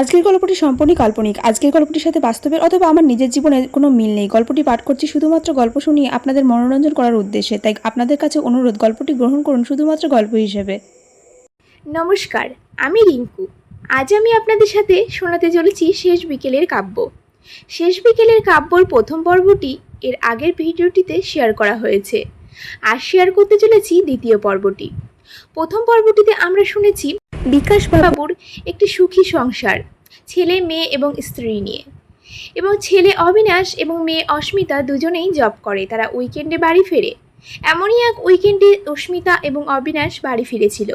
আজকের গল্পটি সম্পূর্ণই কাল্পনিক। আজকের গল্পটির সাথে বাস্তবের অথবা আমার নিজের জীবনের কোনো মিল নেই। গল্পটি পাঠ করছি শুধুমাত্র গল্প শুনিয়ে আপনাদের মনোরঞ্জন করার উদ্দেশ্যে, তাই আপনাদের কাছে অনুরোধ, গল্পটি গ্রহণ করুন শুধুমাত্র গল্প হিসেবে। নমস্কার, আমি রিঙ্কু। আজ আমি আপনাদের সাথে শোনাতে চলেছি শেষ বিকেলের কাব্য। শেষ বিকেলের কাব্যর প্রথম পর্বটি এর আগের ভিডিওটিতে শেয়ার করা হয়েছে। আর শেয়ার করতে চলেছি দ্বিতীয় পর্বটি। প্রথম পর্বটিতে আমরা শুনেছি বিকাশ বাবুর একটি সুখী সংসার, ছেলে, মেয়ে এবং স্ত্রী নিয়ে। এবং ছেলে অবিনাশ এবং মেয়ে অস্মিতা দুজনেই জব করে, তারা উইকেন্ডে বাড়ি ফেরে। এমনই এক উইকেন্ডে অস্মিতা এবং অবিনাশ বাড়ি ফিরেছিল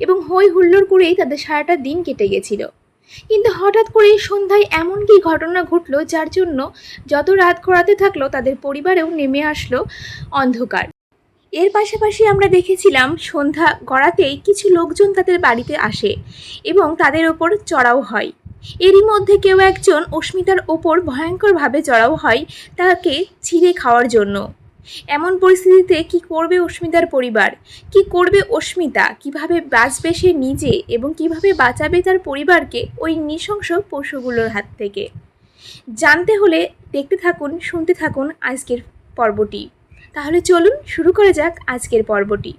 এবং হই হুল্লোড় করেই তাদের সারাটা দিন কেটে গেছিল। কিন্তু হঠাৎ করে সন্ধ্যায় এমন কি ঘটনা ঘটলো যার জন্য যত রাত গড়াতে থাকল তাদের পরিবারেও নেমে আসলো অন্ধকার। এর পাশাপাশি আমরা দেখেছিলাম সন্ধ্যা গড়াতেই কিছু লোকজন তাদের বাড়িতে আসে এবং তাদের ওপর চড়াও হয়। এরই মধ্যে কেউ একজন অস্মিতার ওপর ভয়ঙ্করভাবে চড়াও হয় তাকে ছিঁড়ে খাওয়ার জন্য। এমন পরিস্থিতিতে কি করবে অস্মিতার পরিবার? কি করবে অস্মিতা? কীভাবে বাঁচবে সে নিজে এবং কীভাবে বাঁচাবে তার পরিবারকে ওই নৃশংস পশুগুলোর হাত থেকে? জানতে হলে দেখতে থাকুন, শুনতে থাকুন আজকের পর্বটি। তাহলে চলুন শুরু করে যাক আজকের পর্বটি।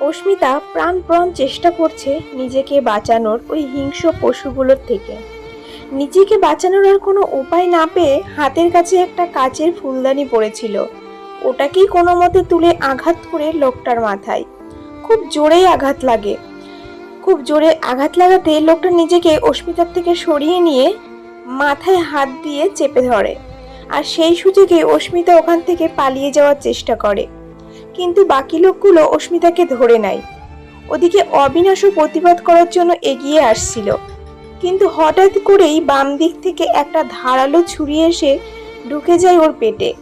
অস্মিতা প্রাণপ্রণ চেষ্টা করছে নিজেকে বাঁচানোর ওই হিংস্র পশুগুলোর থেকে। নিজেকে বাঁচানোর আর কোনো উপায় না পেয়ে হাতের কাছে একটা কাচের ফুলদানি পড়েছিল। ওটাকেই কোনো মতে তুলে আঘাত করে লোকটার মাথায়। খুব জোরেই আঘাত লাগে। খুব জোরে আঘাত লাগাতে লোকটা নিজেকে অস্মিতার থেকে সরিয়ে নিয়ে মাথায় হাত দিয়ে চেপে ধরে। আর সেই সুযোগে অস্মিতা ওখান থেকে পালিয়ে যাওয়ার চেষ্টা করে। কিন্তু বাকি লোকগুলো অস্মিতাকে ধরে নেয়। ওদিকে অবিনাশও প্রতিবাদ করার জন্য এগিয়ে আসছিল। কিন্তু হঠাৎ করেই বাম দিক থেকে একটা ধারালো ছুরি এসে ঢুকে যায় ওর পেটে।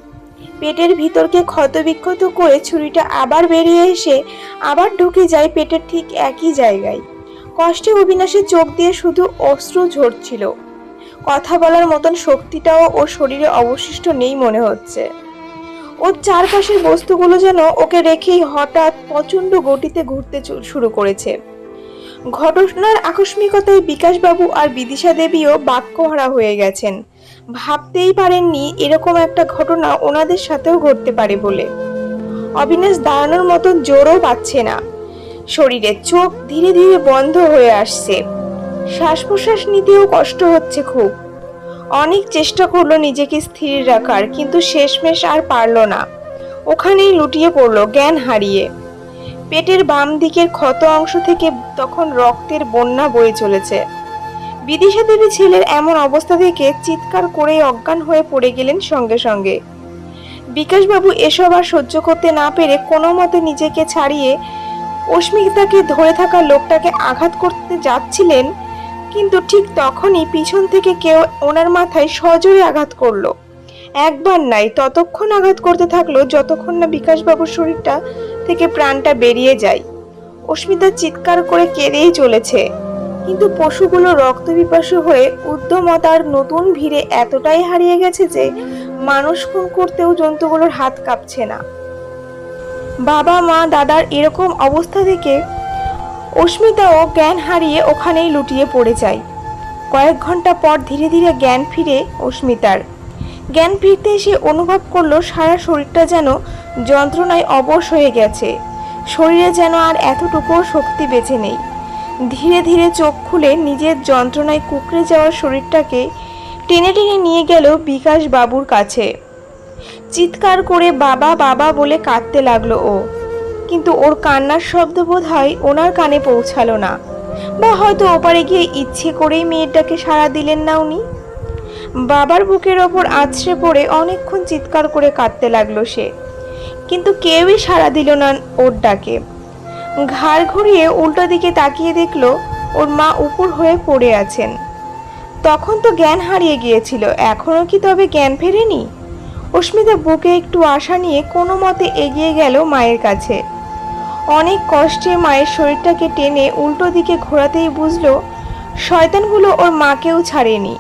পেটের ভিতরকে ক্ষতবিক্ষত করে ছুরিটা আবার বেরিয়ে এসে আবার ঢুকে যায় পেটের ঠিক একই জায়গায়। কষ্টে অবিনাশের চোখ দিয়ে শুধু অস্ত্র ঝরছিল। কথা বলার মতন শক্তিটাও ওর শরীরে অবশিষ্ট নেই মনে হচ্ছে। ওর চারপাশের বস্তুগুলো যেন ওকে রেখেই হঠাৎ প্রচণ্ড গতিতে ঘুরতে শুরু করেছে। ঘটনার আকস্মিকতায় বিকাশবাবু আর বিদিশা দেবীও বাক্যহারা হয়ে গেছেন। ভাবতেই পারেননি এরকম একটা ঘটনা ওনাদের সাথেও ঘটতে পারে বলে। অবিনাশ দাঁড়ানোর মতন জোরও পাচ্ছে না। শরীরে চোখ ধীরে ধীরে বন্ধ হয়ে আসছে। শ্বাস প্রশ্বাস নিতেও কষ্ট হচ্ছে খুব। অনেক চেষ্টা করল নিজেকে স্থির রাখার, কিন্তু শেষমেশ আর পারল না। ওখানেই লুটিয়ে পড়ল জ্ঞান হারিয়ে। পেটের বাম দিকের ক্ষত অংশ থেকে তখন রক্তের বন্যা বয়ে চলেছে। বিদিশা দেবী ছেলের এমন অবস্থা থেকে চিৎকার করেই অজ্ঞান হয়ে পড়ে গেলেন সঙ্গে সঙ্গে। বিকাশবাবু এসব আর সহ্য করতে না পেরে কোনো মতে নিজেকে ছাড়িয়ে অস্মিতাকে ধরে থাকা লোকটাকে আঘাত করতে যাচ্ছিলেন কিন্তু ঠিক তখনই পিছন থেকে কেউ ওনার মাথায় সজোরে আঘাত করল। একবার নাই, ততক্ষণ আঘাত করতে থাকল যতক্ষণ না বিকাশবাবুর শরীরটা থেকে প্রাণটা বেরিয়ে যায়। অস্মিতা চিৎকার করে কেঁদেই চলেছে। কিন্তু পশুগুলো রক্ত হয়ে উদ্যমতার নতুন ভিড়ে এতটাই হারিয়ে গেছে যে মানুষ খুন করতেও জন্তুগুলোর হাত কাঁপছে না। বাবা, মা, দাদার এরকম অবস্থা থেকে অস্মিতাও জ্ঞান হারিয়ে ওখানেই লুটিয়ে পড়ে যায়। কয়েক ঘণ্টা পর ধীরে ধীরে জ্ঞান ফিরে অস্মিতার। জ্ঞান ফিরতে এসে অনুভব করল সারা শরীরটা যেন যন্ত্রণায় অবশ হয়ে গেছে। শরীরে যেন আর এতটুকুও শক্তি বেঁচে নেই। ধীরে ধীরে চোখ খুলে নিজের যন্ত্রণায় কুকড়ে যাওয়া শরীরটাকে টেনে টেনে নিয়ে গেল বিকাশ বাবুর কাছে। চিৎকার করে বাবা বাবা বলে কাঁদতে লাগল ও। কিন্তু ওর কান্নার শব্দ বোধ হয় ওনার কানে পৌঁছালো না। বা হয়তো ওপারে গিয়ে ইচ্ছে করেই মেয়েটাকে সাড়া দিলেন না উনি। বাবার বুকের ওপর আছড়ে পড়ে অনেকক্ষণ চিৎকার করে কাঁদতে লাগল সে। কিন্তু কেউই সাড়া দিল না ওর ডাকে ঘাড় ঘুরিয়ে উল্টো দিকে তাকিয়ে দেখল ওর মা উপর হয়ে পড়ে আছেন। তখন তো জ্ঞান হারিয়ে গিয়েছিল এখনও কি তবে জ্ঞান ফেরেনি? অস্মিতা বুকে একটু আশা নিয়ে কোনো মতে এগিয়ে গেল মায়ের কাছে। অনেক কষ্টে মায়ের শরীরটাকে টেনে উল্টো দিকে ঘোরাতেই বুঝলো, শয়তানগুলো ওর মাকেও ছাড়েনি।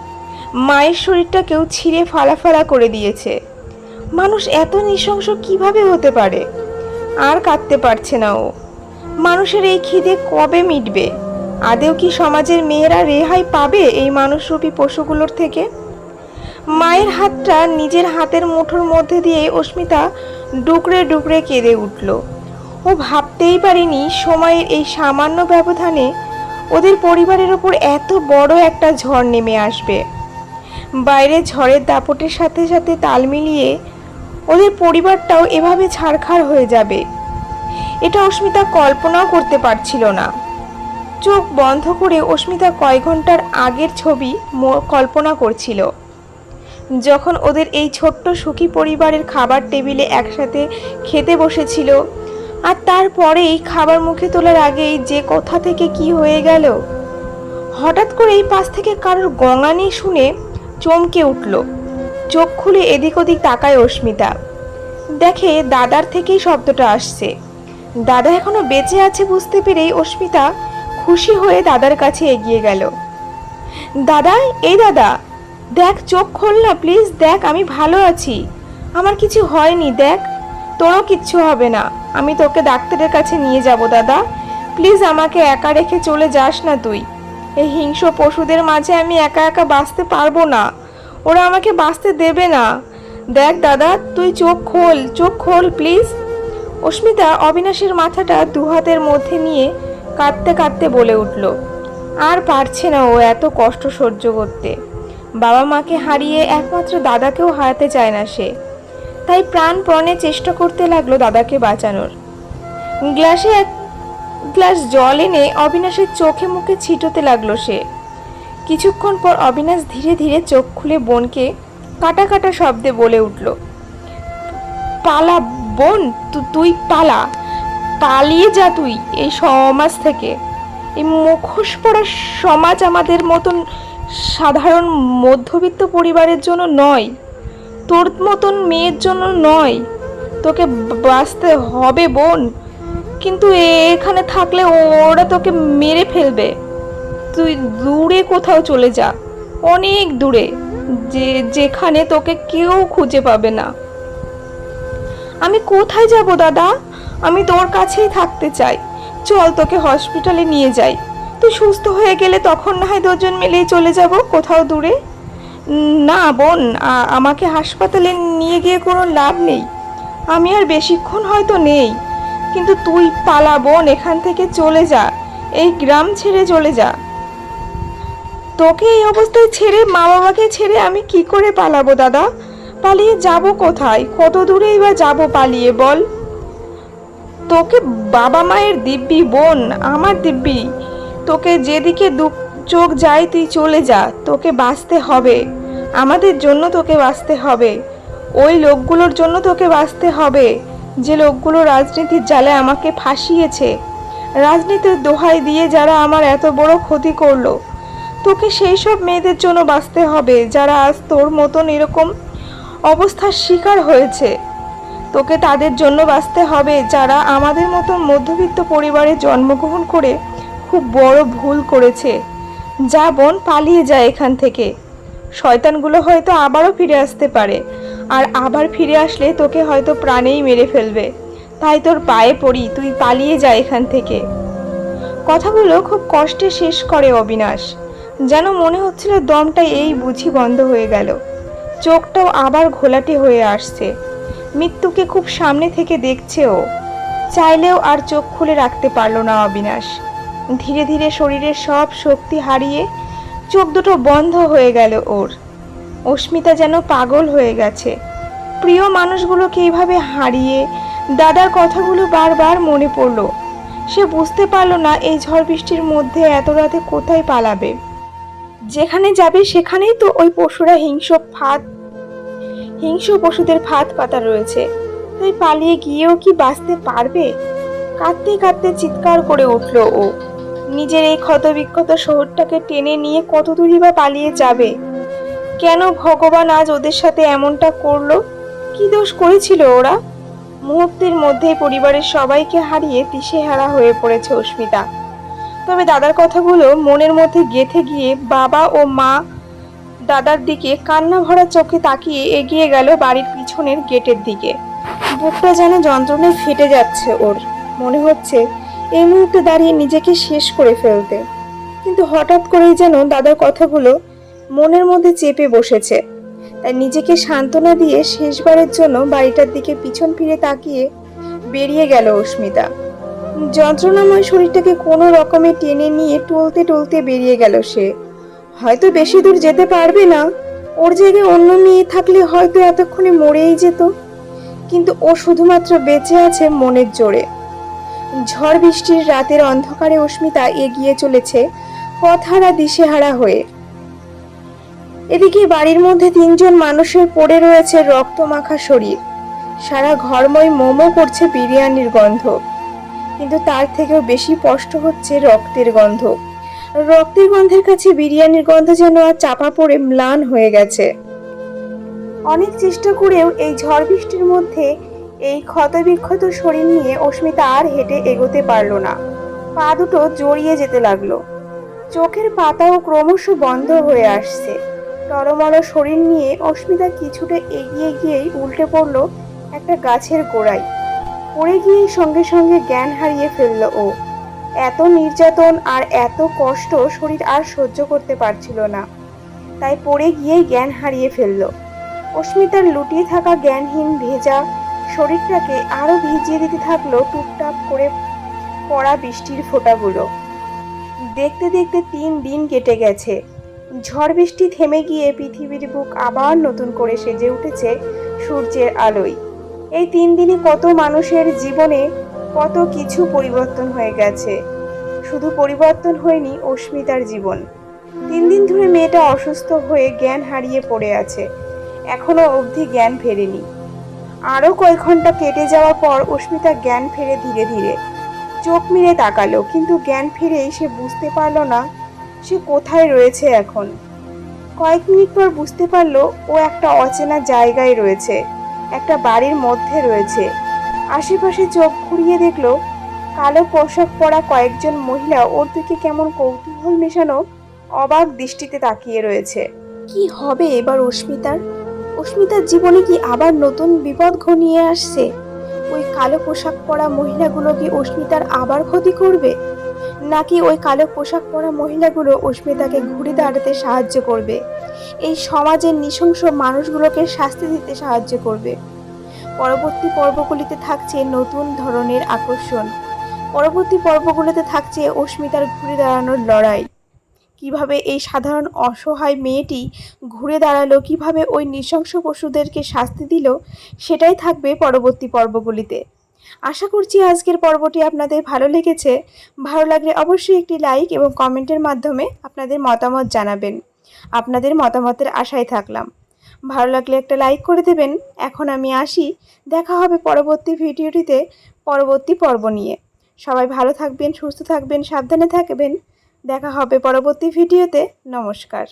মায়ের শরীরটাকেও ছিঁড়ে ফালাফালা করে দিয়েছে। মানুষ এত নৃশংস কীভাবে হতে পারে? আর কাঁদতে পারছে না ও। মানুষের এই খিদে কবে মিটবে? আদেও কি সমাজের মেয়েরা রেহাই পাবে এই মানুষরূপী পশুগুলোর থেকে? মায়ের হাতটা নিজের হাতের মুঠোর মধ্যে দিয়ে অস্মিতা ডুকরে ডুকরে কেঁদে উঠল। ও ভাবতেই পারিনি সময়ের এই সামান্য ব্যবধানে ওদের পরিবারের ওপর এত বড় একটা ঝড় নেমে আসবে। বাইরে ঝড়ের দাপটের সাথে সাথে তাল মিলিয়ে ওদের পরিবারটাও এভাবে ছাড়খাড় হয়ে যাবে। এটা অস্মিতা কল্পনাও করতে পারছিল না। চোখ বন্ধ করে অস্মিতা কয় ঘণ্টার আগের ছবি কল্পনা করছিল। যখন ওদের এই ছোট্ট সুখী পরিবারের খাবার টেবিলে একসাথে খেতে বসেছিল আর তারপরেই খাবার মুখে তোলার আগেই যে কোথা থেকে কি হয়ে গেল? হঠাৎ করে এই পাশ থেকে কারোর গঙানি শুনে চমকে উঠল। চোখ খুলে এদিক ওদিক তাকায় অস্মিতা। দেখে দাদার থেকেই শব্দটা আসছে। দাদা এখনও বেঁচে আছে বুঝতে পেরেই অস্মিতা খুশি হয়ে দাদার কাছে এগিয়ে গেল। দাদা এই দাদা, দেখ চোখ খোল না প্লিজ দেখ আমি ভালো আছি। আমার কিছু হয়নি, দেখ। তোরও কিচ্ছু হবে না। আমি তোকে ডাক্তারের কাছে নিয়ে যাব, দাদা। প্লিজ আমাকে একা রেখে চলে যাস না তুই। এই হিংস্র পশুদের মাঝে আমি একা একা বাঁচতে পারব না। ওরা আমাকে বাঁচতে দেবে না। দেখ, দাদা, তুই চোখ খোল চোখ খোল, প্লিজ। অস্মিতা অবিনাশের মাথাটা দু হাতের মধ্যে নিয়ে কাঁদতে কাঁদতে বলে উঠল। আর পারছে না ও এত কষ্ট সহ্য করতে। বাবা মাকে হারিয়ে একমাত্র দাদাকেও হারাতে চায় না সে। তাই প্রাণপণে চেষ্টা করতে লাগল দাদাকে বাঁচানোর। গ্লাসে এক গ্লাস জল এনে অবিনাশের চোখে মুখে ছিটোতে লাগল সে। কিছুক্ষণ পর অবিনাশ ধীরে ধীরে চোখ খুলে বোনকে কাটা কাটা শব্দে বলে উঠল, পালা বোন তুই পালা, পালিয়ে যা তুই এই সমাজ থেকে। এই মুখোশ পড়া সমাজ আমাদের মতন সাধারণ মধ্যবিত্ত পরিবারের জন্য নয়। তোর মতন মেয়ের জন্য নয়। তোকে বাঁচতে হবে বোন। কিন্তু এখানে থাকলে ওরা তোকে মেরে ফেলবে। তুই দূরে কোথাও চলে যা। অনেক দূরে। যে, যেখানে তোকে কেউ খুঁজে পাবে না। আমি কোথায় যাব দাদা? আমি তোর কাছেই থাকতে চাই। চল তোকে হসপিটালে নিয়ে যাই। তুই সুস্থ হয়ে গেলে তখন না হয় দুজন মিলেই চলে যাব কোথাও দূরে। না, বোন আমাকে হাসপাতালে নিয়ে গিয়ে কোনো লাভ নেই। আমি আর বেশিক্ষণ হয়তো নেই। কিন্তু তুই পালা, বোন, এখান থেকে চলে যা। এই গ্রাম ছেড়ে চলে যা। তোকে এই অবস্থায় ছেড়ে মা বাবাকে ছেড়ে আমি কি করে পালাবো, দাদা? পালিয়ে যাব কোথায়? কত দূরেই বা যাব পালিয়ে, বল? তোকে বাবা মায়ের দিব্যি, বোন, আমার দিব্যি। তোকে যেদিকে দু চোখ যায় তুই চলে যা, তোকে বাঁচতে হবে। আমাদের জন্য তোকে বাঁচতে হবে। ওই লোকগুলোর জন্য তোকে বাঁচতে হবে। যে লোকগুলো রাজনীতির জালে আমাকে ফাঁসিয়েছে। রাজনীতির দোহাই দিয়ে যারা আমার এত বড় ক্ষতি করল, তোকে সেই সব মেয়েদের জন্য বাঁচতে হবে, যারা আজ তোর মতন এরকম অবস্থার শিকার হয়েছে। তোকে তাদের জন্য বাঁচতে হবে, যারা আমাদের মতো মধ্যবিত্ত পরিবারে জন্মগ্রহণ করে খুব বড় ভুল করেছে। যা বোন পালিয়ে যায় এখান থেকে। শয়তানগুলো হয়তো আবারও ফিরে আসতে পারে, আর আবার ফিরে আসলে তোকে হয়তো প্রাণেই মেরে ফেলবে। তাই তোর পায়ে পড়ি, তুই পালিয়ে যা এখান থেকে। কথাগুলো খুব কষ্টে শেষ করে অবিনাশ, যেন মনে হচ্ছিল দমটা এই বুঝি বন্ধ হয়ে গেল। চোখটাও আবার ঘোলাটে হয়ে আসছে। মৃত্যুকে খুব সামনে থেকে দেখছে ও। চাইলেও আর চোখ খুলে রাখতে পারল না অবিনাশ। ধীরে ধীরে শরীরের সব শক্তি হারিয়ে চোখ দুটো বন্ধ হয়ে গেল ওর। অস্মিতা যেন পাগল হয়ে গেছে। প্রিয় মানুষগুলোকে এইভাবে হারিয়ে দাদার কথাগুলো বারবার মনে পড়ল। সে বুঝতে পারল না এই ঝড় বৃষ্টির মধ্যে এত রাতে কোথায় পালাবে। যেখানে যাবে সেখানেই তো ওই পশুরা হিংস্র ফাঁদ, হিংস্র পশুদের ফাঁদ পাতা রয়েছে। তাই পালিয়ে গিয়েও কি বাঁচতে পারবে? কাঁদতে কাঁদতে চিৎকার করে উঠল ও। নিজের এই ক্ষতবিক্ষত শহরটাকে টেনে নিয়ে কত দূরই বা পালিয়ে যাবে? কেন ভগবান আজ ওদের সাথে এমনটা করল? কি দোষ করেছিল ওরা? মুহূর্তের মধ্যে পরিবারের সবাইকে হারিয়ে দিশেহারা হয়ে পড়েছে অস্মিতা। তবে দাদার কথাগুলো মনের মধ্যে গেথে গিয়ে বাবা ও মা দাদার দিকে কান্না ভরা চোখে তাকিয়ে এগিয়ে গেল বাড়ির পিছনের গেটের দিকে। বুকটা যেন যন্ত্রণায় ফেটে যাচ্ছে ওর। মনে হচ্ছে এই মুহূর্তে দাঁড়িয়ে নিজেকে শেষ করে ফেলতে। কিন্তু হঠাৎ করেই যেন দাদার কথাগুলো মনের মধ্যে চেপে বসেছে। তাই নিজেকে সান্ত্বনা দিয়ে শেষবারের জন্য বাড়িটার দিকে পিছন ফিরে তাকিয়ে বেরিয়ে গেল অস্মিতা। যন্ত্রণাময় শরীরটাকে কোনো রকমে টেনে নিয়ে টলতে টলতে বেরিয়ে গেল সে। হয়তো বেশি দূর যেতে পারবে না। ওর জায়গায় অন্য মেয়ে থাকলে হয়তো এতক্ষণে মরেই যেত। কিন্তু ও শুধুমাত্র বেঁচে আছে মনের জোরে। ঝড় বৃষ্টির রাতের অন্ধকারে অস্মিতা এগিয়ে চলেছে পথহারা দিশেহারা হয়ে। এদিকে বাড়ির মধ্যে তিনজন মানুষের পড়ে রয়েছে রক্তমাখা শরীর। সারা ঘরময় মোমো করছে বিরিয়ানির গন্ধ। কিন্তু তার থেকেও বেশি স্পষ্ট হচ্ছে রক্তের গন্ধ। রক্তের গন্ধের কাছে বিরিয়ানির গন্ধ যেন আর চাপা পড়ে ম্লান হয়ে গেছে। অনেক চেষ্টা করেও এই ঝড় বৃষ্টির মধ্যে এই ক্ষতবিক্ষত শরীর নিয়ে অস্মিতা আর হেঁটে এগোতে পারল না। পা দুটো জড়িয়ে যেতে লাগল। চোখের পাতাও ক্রমশ বন্ধ হয়ে আসছে। টরমল শরীর নিয়ে অস্মিতা কিছুটা এগিয়ে গিয়েই উল্টে পড়ল একটা গাছের গোড়ায়। পড়ে গিয়েই সঙ্গে সঙ্গে জ্ঞান হারিয়ে ফেলল ও। এত নির্যাতন আর এত কষ্ট শরীর আর সহ্য করতে পারছিল না। তাই পড়ে গিয়েই জ্ঞান হারিয়ে ফেলল। অস্মিতার লুটিয়ে থাকা জ্ঞানহীন ভেজা শরীরটাকে আরও ভিজিয়ে দিতে থাকল টুপটাপ করে পড়া বৃষ্টির ফোঁটাগুলো। দেখতে দেখতে তিন দিন কেটে গেছে। ঝড় বৃষ্টি থেমে গিয়ে পৃথিবীর বুক আবার নতুন করে সেজে উঠেছে সূর্যের আলোয়। এই তিন দিনে কত মানুষের জীবনে কত কিছু পরিবর্তন হয়ে গেছে। শুধু পরিবর্তন হয়নি অস্মিতার জীবন। তিন দিন ধরে মেয়েটা অসুস্থ হয়ে জ্ঞান হারিয়ে পড়ে আছে। এখনও অবধি জ্ঞান ফেরেনি। আরও কয়েক ঘণ্টা কেটে যাওয়ার পর অস্মিতা জ্ঞান ফেরে ধীরে ধীরে। চোখ মিলে তাকালো, কিন্তু জ্ঞান ফিরেই সে বুঝতে পারল না সে কোথায় রয়েছে এখন। কয়েক মিনিট পর বুঝতে পারল ও একটা অচেনা জায়গায় রয়েছে, একটা বাড়ির মধ্যে রয়েছে। আশেপাশে চোখ ঘুরিয়ে দেখল, কালো পোশাক পরা কয়েকজন মহিলা ওর দিকে কেমন কৌতূহল মেশানো অবাক দৃষ্টিতে তাকিয়ে রয়েছে। কি হবে এবার অস্মিতার? অস্মিতার জীবনে কি আবার নতুন বিপদ ঘনিয়ে আসছে? ওই কালো পোশাক পরা মহিলাগুলো কি অস্মিতার আবার ক্ষতি করবে? নাকি ওই কালো পোশাক পরা মহিলাগুলো অস্মিতাকে ঘুরে দাঁড়াতে সাহায্য করবে? এই সমাজের নৃশংস মানুষগুলোকে শাস্তি দিতে সাহায্য করবে। পরবর্তী পর্বগুলিতে থাকছে নতুন ধরনের আকর্ষণ। পরবর্তী পর্বগুলোতে থাকছে অস্মিতার ঘুরে দাঁড়ানোর লড়াই। কীভাবে এই সাধারণ অসহায় মেয়েটি ঘুরে দাঁড়াল, কীভাবে ওই নৃশংস পশুদেরকে শাস্তি দিল, সেটাই থাকবে পরবর্তী পর্বগুলিতে। আশা করছি আজকের পর্বটি আপনাদের ভালো লেগেছে। ভালো লাগলে অবশ্যই একটি লাইক এবং কমেন্টের মাধ্যমে আপনাদের মতামত জানাবেন। আপনাদের মতামতের আশায় থাকলাম। ভালো লাগলে একটা লাইক করে দেবেন। এখন আমি আসি। দেখা হবে পরবর্তী ভিডিওটিতে, পরবর্তী পর্ব নিয়ে। সবাই ভালো থাকবেন, সুস্থ থাকবেন, সাবধানে থাকবেন। দেখা হবে পরবর্তী ভিডিওতে। নমস্কার।